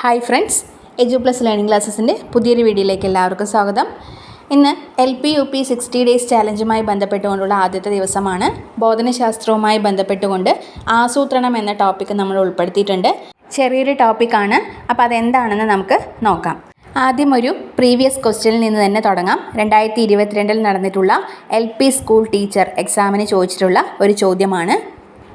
Hi friends edu plus learning ക്ലാസ്സസിന്റെ പുതിയൊരു വീഡിയോയിലേക്ക് എല്ലാവർക്കും സ്വാഗതം. ഇന്ന് L P U P sixty days ചാലഞ്ചുമായി ബന്ധപ്പെട്ടുകൊണ്ടുള്ള ആദ്യത്തെ ദിവസമാണ്. ബോധനശാസ്ത്രവുമായി ബന്ധപ്പെട്ടുകൊണ്ട് ആസൂത്രണം എന്ന ടോപ്പിക്ക് നമ്മൾ ഉൾപ്പെടുത്തിയിട്ടുണ്ട്. ചെറിയൊരു ടോപ്പിക്കാണ് അപ്പോൾ അതെന്താണെന്ന് നമുക്ക് നോക്കാം. ആദ്യം ഒരു പ്രീവിയസ് ക്വസ്റ്റ്യനിൽ നിന്ന് തന്നെ തുടങ്ങാം. രണ്ടായിരത്തി ഇരുപത്തിരണ്ടിൽ നടന്നിട്ടുള്ള എൽ പി സ്കൂൾ ടീച്ചർ എക്സാമിന് ചോദിച്ചിട്ടുള്ള ഒരു ചോദ്യമാണ്.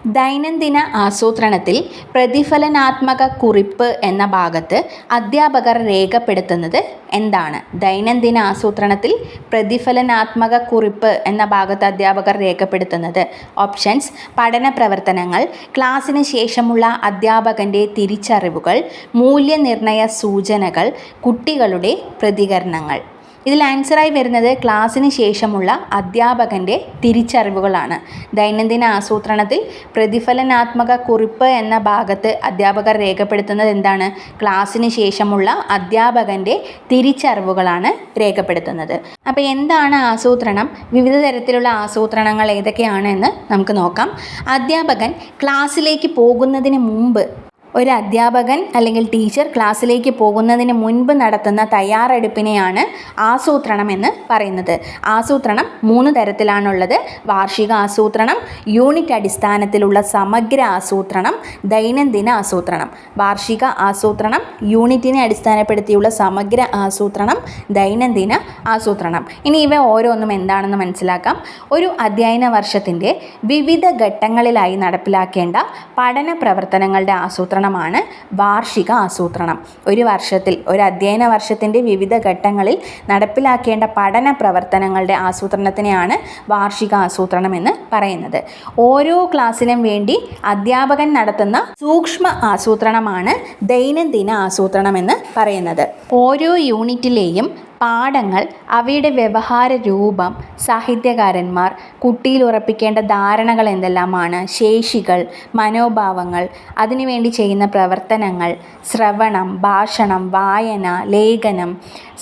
ദൈനംദിന ആസൂത്രണത്തിൽ പ്രതിഫലനാത്മക കുറിപ്പ് എന്ന ഭാഗത്ത് അധ്യാപകർ രേഖപ്പെടുത്തുന്നത് എന്താണ്? ദൈനംദിന ആസൂത്രണത്തിൽ പ്രതിഫലനാത്മക കുറിപ്പ് എന്ന ഭാഗത്ത് അധ്യാപകർ രേഖപ്പെടുത്തുന്നത്. ഓപ്ഷൻസ് പഠന പ്രവർത്തനങ്ങൾ ക്ലാസ്സിന് ശേഷമുള്ള അധ്യാപകന്റെ തിരിച്ചറിവുകൾ മൂല്യനിർണയ സൂചനകൾ കുട്ടികളുടെ പ്രതികരണങ്ങൾ. ഇതിൽ ആൻസറായി വരുന്നത് ക്ലാസ്സിന് ശേഷമുള്ള അധ്യാപകന്റെ തിരിച്ചറിവുകളാണ്. ദൈനംദിന ആസൂത്രണത്തിൽ പ്രതിഫലനാത്മക കുറിപ്പ് എന്ന ഭാഗത്ത് അധ്യാപകർ രേഖപ്പെടുത്തുന്നത് എന്താണ്? ക്ലാസ്സിന് ശേഷമുള്ള അധ്യാപകന്റെ തിരിച്ചറിവുകളാണ് രേഖപ്പെടുത്തുന്നത്. അപ്പോൾ എന്താണ് ആസൂത്രണം? വിവിധ തരത്തിലുള്ള ആസൂത്രണങ്ങൾ ഏതൊക്കെയാണ് എന്ന് നമുക്ക് നോക്കാം. അധ്യാപകൻ ക്ലാസ്സിലേക്ക് പോകുന്നതിന് മുമ്പ് ഒരു അധ്യാപകൻ അല്ലെങ്കിൽ ടീച്ചർ ക്ലാസ്സിലേക്ക് പോകുന്നതിന് മുൻപ് നടത്തുന്ന തയ്യാറെടുപ്പിനെയാണ് ആസൂത്രണം എന്ന് പറയുന്നത്. ആസൂത്രണം മൂന്ന് തരത്തിലാണുള്ളത്. വാർഷിക ആസൂത്രണം യൂണിറ്റ് അടിസ്ഥാനത്തിലുള്ള സമഗ്ര ആസൂത്രണം ദൈനംദിന ആസൂത്രണം. വാർഷിക ആസൂത്രണം യൂണിറ്റിനെ അടിസ്ഥാനപ്പെടുത്തിയുള്ള സമഗ്ര ആസൂത്രണം ദൈനംദിന ആസൂത്രണം. ഇനി ഇവ ഓരോന്നും എന്താണെന്ന് മനസ്സിലാക്കാം. ഒരു അധ്യയന വർഷത്തിന്റെ വിവിധ ഘട്ടങ്ങളിലായി നടപ്പിലാക്കേണ്ട പഠന പ്രവർത്തനങ്ങളുടെ ആസൂത്രണം ആസൂത്രണമാണ് വാർഷിക ആസൂത്രണം. ഒരു വർഷത്തിൽ ഒരു അധ്യയന വർഷത്തിന്റെ വിവിധ ഘട്ടങ്ങളിൽ നടപ്പിലാക്കേണ്ട പഠന പ്രവർത്തനങ്ങളുടെ ആസൂത്രണത്തിനെയാണ് വാർഷിക ആസൂത്രണം എന്ന് പറയുന്നത്. ഓരോ ക്ലാസ്സിനും വേണ്ടി അധ്യാപകൻ നടത്തുന്ന സൂക്ഷ്മ ആസൂത്രണമാണ് ദൈനംദിന ആസൂത്രണം എന്ന് പറയുന്നത്. ഓരോ യൂണിറ്റിലെയും പാഠങ്ങൾ അവയുടെ വ്യവഹാര രൂപം സാഹിത്യകാരന്മാർ കുട്ടിയിൽ ഉറപ്പിക്കേണ്ട ധാരണകൾ എന്തെല്ലാമാണ്? ശേഷികൾ മനോഭാവങ്ങൾ അതിനുവേണ്ടി ചെയ്യുന്ന പ്രവർത്തനങ്ങൾ ശ്രവണം ഭാഷണം വായന ലേഖനം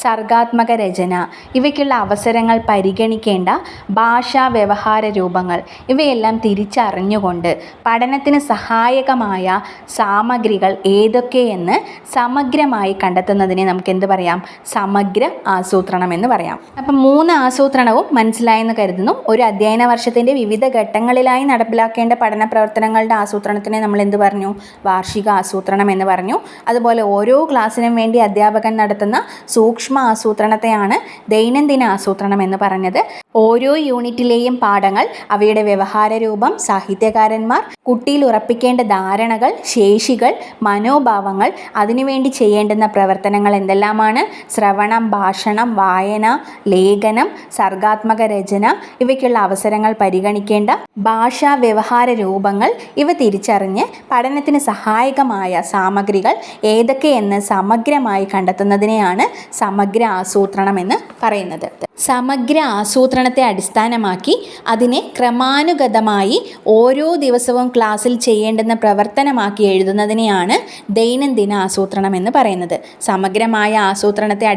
സർഗാത്മക രചന ഇവയ്ക്കുള്ള അവസരങ്ങൾ പരിഗണിക്കേണ്ട ഭാഷാ വ്യവഹാര രൂപങ്ങൾ ഇവയെല്ലാം തിരിച്ചറിഞ്ഞുകൊണ്ട് പഠനത്തിന് സഹായകമായ സാമഗ്രികൾ ഏതൊക്കെയെന്ന് സമഗ്രമായി കണ്ടെത്തുന്നതിനെ നമുക്ക് എന്ത് പറയാം? സമഗ്ര ആസൂത്രണം എന്ന് പറയാം. അപ്പം മൂന്ന് ആസൂത്രണവും മനസ്സിലായെന്ന് കരുതുന്നു. ഒരു അധ്യയന വർഷത്തിന്റെ വിവിധ ഘട്ടങ്ങളിലായി നടപ്പിലാക്കേണ്ട പഠന പ്രവർത്തനങ്ങളുടെ ആസൂത്രണത്തിനെ നമ്മൾ എന്ത് പറഞ്ഞു? വാർഷിക ആസൂത്രണം എന്ന് പറഞ്ഞു. അതുപോലെ ഓരോ ക്ലാസ്സിനും വേണ്ടി അധ്യാപകൻ നടത്തുന്ന സൂക്ഷ്മ ആസൂത്രണത്തെയാണ് ദൈനംദിന ആസൂത്രണം എന്ന് പറഞ്ഞത്. ഓരോ യൂണിറ്റിലെയും പാഠങ്ങൾ അവയുടെ വ്യവഹാര രൂപം സാഹിത്യകാരന്മാർ കുട്ടിയിൽ ഉറപ്പിക്കേണ്ട ധാരണകൾ ശേഷികൾ മനോഭാവങ്ങൾ അതിനുവേണ്ടി ചെയ്യേണ്ടുന്ന പ്രവർത്തനങ്ങൾ എന്തെല്ലാമാണ്? ശ്രവണം ഭാഷണം വായന ലേഖനം സർഗാത്മക രചന ഇവയ്ക്കുള്ള അവസരങ്ങൾ പരിഗണിക്കേണ്ട ഭാഷാ വ്യവഹാര രൂപങ്ങൾ ഇവ തിരിച്ചറിഞ്ഞ് പഠനത്തിന് സഹായകമായ സാമഗ്രികൾ ഏതൊക്കെയെന്ന് സമഗ്രമായി കണ്ടെത്തുന്നതിനെയാണ് സമഗ്ര ആസൂത്രണം എന്ന് പറയുന്നത്. സമഗ്ര ആസൂത്രണത്തെ അടിസ്ഥാനമാക്കി അതിനെ ക്രമാനുഗതമായി ഓരോ ദിവസവും ക്ലാസ്സിൽ ചെയ്യേണ്ടുന്ന പ്രവർത്തനമാക്കി എഴുതുന്നതിനെയാണ് ദൈനംദിന ആസൂത്രണം എന്ന് പറയുന്നത്. സമഗ്രമായ ആസൂത്രണത്തെ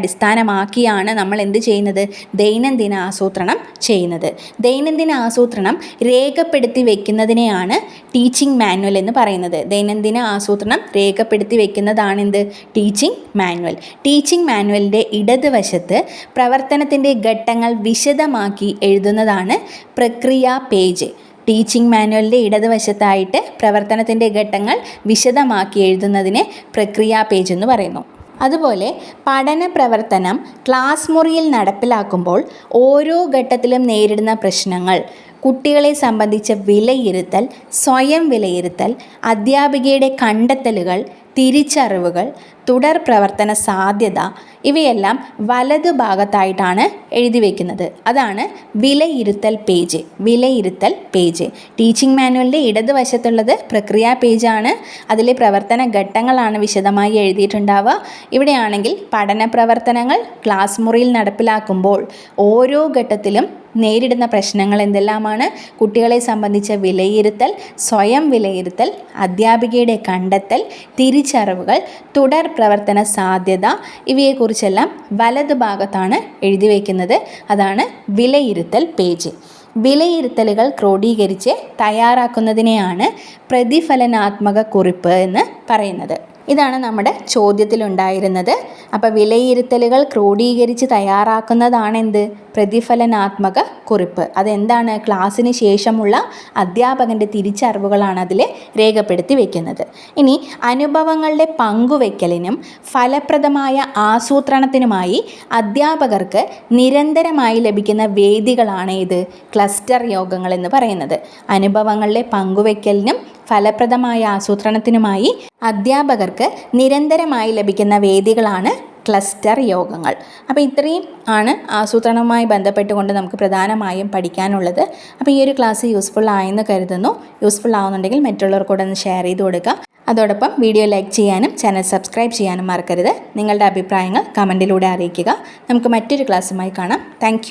അടിസ്ഥാനമാക്കിയാണ് നമ്മൾ എന്ത് ചെയ്യുന്നത്? ദൈനംദിന ആസൂത്രണം ചെയ്യുന്നത്. ദൈനംദിന ആസൂത്രണം രേഖപ്പെടുത്തി വെക്കുന്നതിനെയാണ് ടീച്ചിങ് മാനുവൽ എന്ന് പറയുന്നത്. ദൈനംദിന ആസൂത്രണം രേഖപ്പെടുത്തി വെക്കുന്നതാണ് എന്ത് ടീച്ചിങ് മാനുവൽ ടീച്ചിങ് മാനുവലിന്റെ ഇടതുവശത്ത് പ്രവർത്തനത്തിന്റെ ഘട്ടങ്ങൾ വിശദമാക്കി എഴുതുന്നതാണ് പ്രക്രിയ പേജ്. ടീച്ചിങ് മാനുവലിന്റെ ഇടതുവശത്തായിട്ട് പ്രവർത്തനത്തിന്റെ ഘട്ടങ്ങൾ വിശദമാക്കി എഴുതുന്നതിനെ പ്രക്രിയ പേജ് എന്ന് പറയുന്നു. അതുപോലെ പഠന പ്രവർത്തനം ക്ലാസ് മുറിയിൽ നടപ്പിലാക്കുമ്പോൾ ഓരോ ഘട്ടത്തിലും നേരിടുന്ന പ്രശ്നങ്ങൾ കുട്ടികളെ സംബന്ധിച്ച വിലയിരുത്തൽ സ്വയം വിലയിരുത്തൽ അധ്യാപികയുടെ കണ്ടെത്തലുകൾ തിരിച്ചറിവുകൾ തുടർ പ്രവർത്തന സാധ്യത ഇവയെല്ലാം വലതു ഭാഗത്തായിട്ടാണ് എഴുതി വയ്ക്കുന്നത് അതാണ് വിലയിരുത്തൽ പേജ് വിലയിരുത്തൽ പേജ്. ടീച്ചിങ് മാനുവലിന്റെ ഇടതുവശത്തുള്ളത് പ്രക്രിയ പേജാണ്. അതിലെ പ്രവർത്തന ഘട്ടങ്ങളാണ് വിശദമായി എഴുതിയിട്ടുണ്ടാവുക. ഇവിടെയാണെങ്കിൽ പഠന പ്രവർത്തനങ്ങൾ ക്ലാസ് മുറിയിൽ നടപ്പിലാക്കുമ്പോൾ ഓരോ ഘട്ടത്തിലും നേരിടുന്ന പ്രശ്നങ്ങൾ എന്തെല്ലാമാണ്? കുട്ടികളെ സംബന്ധിച്ച വിലയിരുത്തൽ സ്വയം വിലയിരുത്തൽ അധ്യാപികയുടെ കണ്ടെത്തൽ തിരിച്ചറിവുകൾ തുടർ പ്രവർത്തന സാധ്യത ഇവയെക്കുറിച്ചെല്ലാം വലതുഭാഗത്താണ് എഴുതി വയ്ക്കുന്നത് അതാണ് വിലയിരുത്തൽ പേജ്. വിലയിരുത്തലുകൾ ക്രോഡീകരിച്ച് തയ്യാറാക്കുന്നതിനെയാണ് പ്രതിഫലനാത്മക കുറിപ്പ് എന്ന് പറയുന്നത്. ഇതാണ് നമ്മുടെ ചോദ്യത്തിലുണ്ടായിരുന്നത്. അപ്പോൾ വിലയിരുത്തലുകൾ ക്രോഡീകരിച്ച് തയ്യാറാക്കുന്നതാണ് എന്ത് പ്രതിഫലനാത്മക കുറിപ്പ്. അതെന്താണ്? ക്ലാസ്സിന് ശേഷമുള്ള അധ്യാപകന്റെ തിരിച്ചറിവുകളാണ് അതിൽ രേഖപ്പെടുത്തി വയ്ക്കുന്നത് ഇനി അനുഭവങ്ങളുടെ പങ്കുവയ്ക്കലിനും ഫലപ്രദമായ ആസൂത്രണത്തിനുമായി അധ്യാപകർക്ക് നിരന്തരമായി ലഭിക്കുന്ന വേദികളാണ് ഇത്. ക്ലസ്റ്റർ യോഗങ്ങൾ എന്ന് പറയുന്നത്. അനുഭവങ്ങളുടെ പങ്കുവെക്കലിനും ഫലപ്രദമായ ആസൂത്രണത്തിനുമായി അധ്യാപകർക്ക് നിരന്തരമായി ലഭിക്കുന്ന വേദികളാണ് ക്ലസ്റ്റർ യോഗങ്ങൾ. അപ്പോൾ ഇത്രയും ആണ് ആസൂത്രണവുമായി ബന്ധപ്പെട്ടുകൊണ്ട് നമുക്ക് പ്രധാനമായും പഠിക്കാനുള്ളത്. അപ്പോൾ ഈ ഒരു ക്ലാസ് യൂസ്ഫുൾ ആയെന്ന് കരുതുന്നു. യൂസ്ഫുൾ ആവുന്നുണ്ടെങ്കിൽ മറ്റുള്ളവർ കൂടെ ഒന്ന് ഷെയർ ചെയ്ത് കൊടുക്കുക. അതോടൊപ്പം വീഡിയോ ലൈക്ക് ചെയ്യാനും ചാനൽ സബ്സ്ക്രൈബ് ചെയ്യാനും മറക്കരുത്. നിങ്ങളുടെ അഭിപ്രായങ്ങൾ കമന്റിലൂടെ അറിയിക്കുക. നമുക്ക് മറ്റൊരു ക്ലാസ്സുമായി കാണാം. താങ്ക്